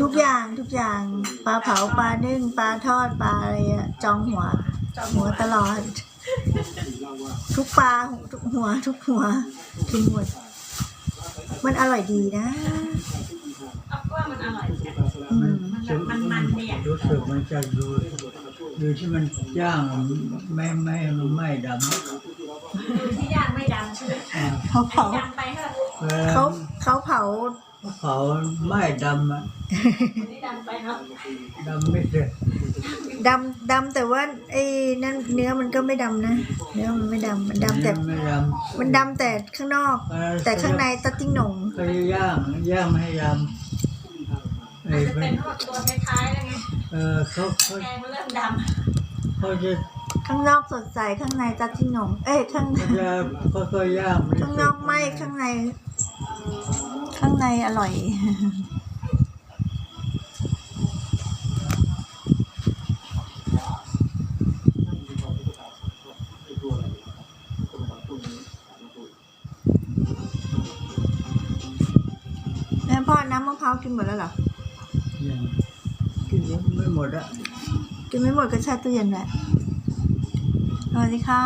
ทุกอย่างทุกอย่างปลาเผาปลานึ่งปลาทอดปลาอะไรอะจองหัวหัวตลอด ทุกปลาทุกหัว ทุกหัวกินหมดมันอร่อยดีนะเอาว่ามันอร่อยใช่อืมมันมันๆเนี่ยรู้สึกมันจะดูดูที่มันย่างไม่ไม่มันไม่ดำดูที่ย่างไม่ดำใช่ไหมอ่าเขาเผาดำไปเท่าไหร่เวลาเขาเขาเผา เผาไม่ดำอะนี่ดำไปเนาะดำไม่เสร็จดำดำแต่ว่าไอ้นั่นเนื้อมันก็ไม่ดำนะ เนื้อมันไม่ดำมันดำแต่ ไม่ดมันดำแต่ข้างนอกำแต่ข้างในตะติ้งหนงเขาจะย่างย่างไม่ให้ดำมัไอ้นจะเป็เป็นนพวกตัวคล้ายๆแล้วไงเออเขาเขาแกงมันเริ่มดเขาจะข้างนอกสดใสข้างในตะติ้งหนงเอ้ยข้างเขาจะเขาก็ย่างข้างนอกไหมข้างใน ข้างในอร่อยแม่พ่อน้ำมะพร้าวกินหมดแล้วเหรอยังกินไม่หมดอะกินไม่หมดก็แช่ตู้เย็นแหละสวัสดีค่ะ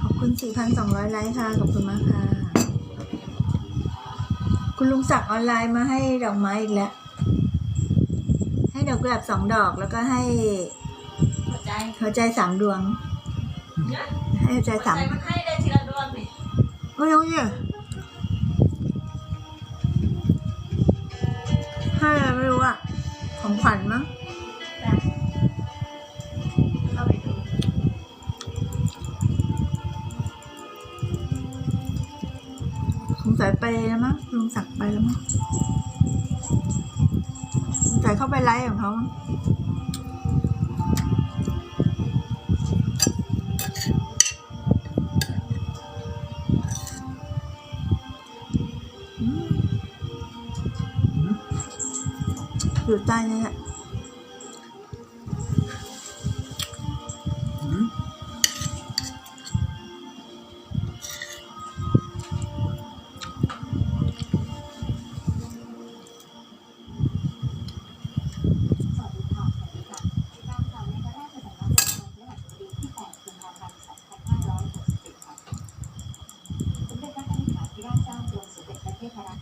ขอบคุณ 4,200 ไลค์ค่ะ ขอบคุณมากค่ะ คุณลุงศักดิ์ออนไลน์มาให้ดอกไม้อีกแล้ว ให้ดอกกุหลาบสองดอกแล้วก็ให้ำหัวใจหัวใจสามดวงเนี่ยให้หัวใจหัวสามใจมันให้ได้ทีละดวงนี่ไม่รู้เนี่ยให้อะไรไม่รู้อะ ของขวัญมั้งเข้าไปดูสงสัยไป แล้วมั้งลุงศักดิ์ไปแล้วมั้งสงสัยเข้าไปไลฟ์ของเขามั้งอืมอยู่ใต้นี่แหละ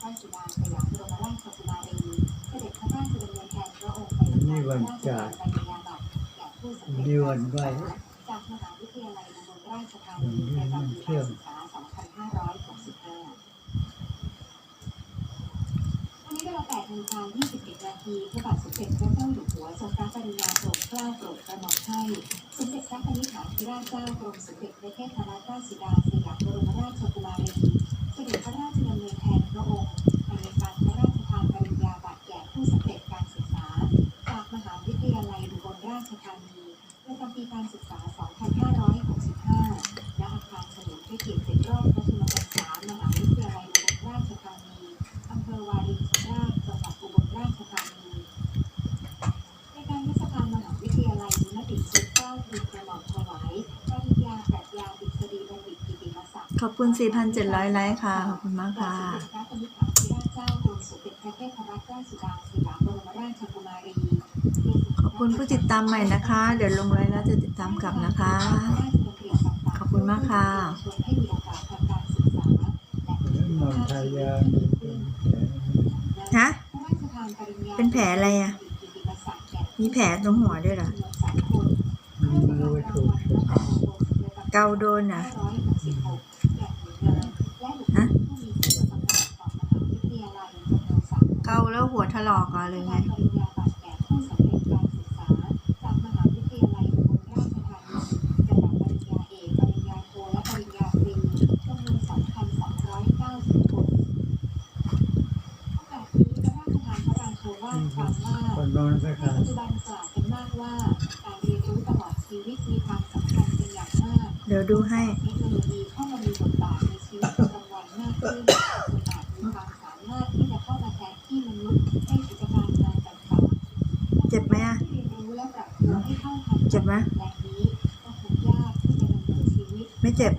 ราชสุดาสยามบรมราชกุมารีเสด็จพระราชดำเนินแทนพระองค์ไปในพระราชทานปริญญาบัตรแก่ผู้เร็จดีวันไหวจากมหาวิทยาลัยอุบลราชธานีประจำปีการศึกษา2565วันนี้เวลา8นาฬิกา21นาทีพระบาทสมเด็จพระเจ้าอยู่หัวทรงพระกรุณาโปรดเกล้าโปรดกระหม่อมให้สมเด็จพระนิธิถาธิราชเจ้ากรมสมเด็จพระเทพรัตนราชสุดาสยามบรมราชกุมารีเสด็จพระราช ขอบคุณ 4,700 ไลค์ค่ะ ขอบคุณมากค่ะพระสมเด็จพระนิธิถาธิราชเจ้ากรมสมเด็จพระเทพรัตนราชสุดาสยามบรมราชกุมารีขอบคุณผู้ติดตามใหม่นะคะ เดี๋ยวลงไลน์แล้วจะติดตามกลับนะคะ ขอบคุณมากค่ะชวนให้มีโอกาสทางการศึกษาและนอนทายาเป็นแผลฮะพระราชทานปริญญาเป็นแผลอะไรอะกิติมศักดิ์แก่มีแผลตรงหัวด้วยเหรอจำนวนสามคนมันไม่รู้ว่าถูกหรือเปล่าเกาโดนอะ เกาแล้วหัวถลอกอะหรือไงปริญญาบัตรแก่ผู้สำเร็จการศึกษาจากมหาวิทยาลัยอุบลราชธานีระดับปริญญาเอกปริญญาโทและปริญญาตรีจำนวน2,290คนโอกาสนี้พระราชทานพระราชโอวาทความว่าคนนอนก็ในขาดปัจจุบันกล่าวกันมากว่าการเรียนรู้ตลอดชีวิตมีความสำคัญเป็นอย่างมาก เดี๋ยวดูให้เทคโนโลยีเข้ามามีบทบาทในชีวิตประจำวันมากขึ้น จ็บไหมอะเจ็บไหมไม่เจ็บ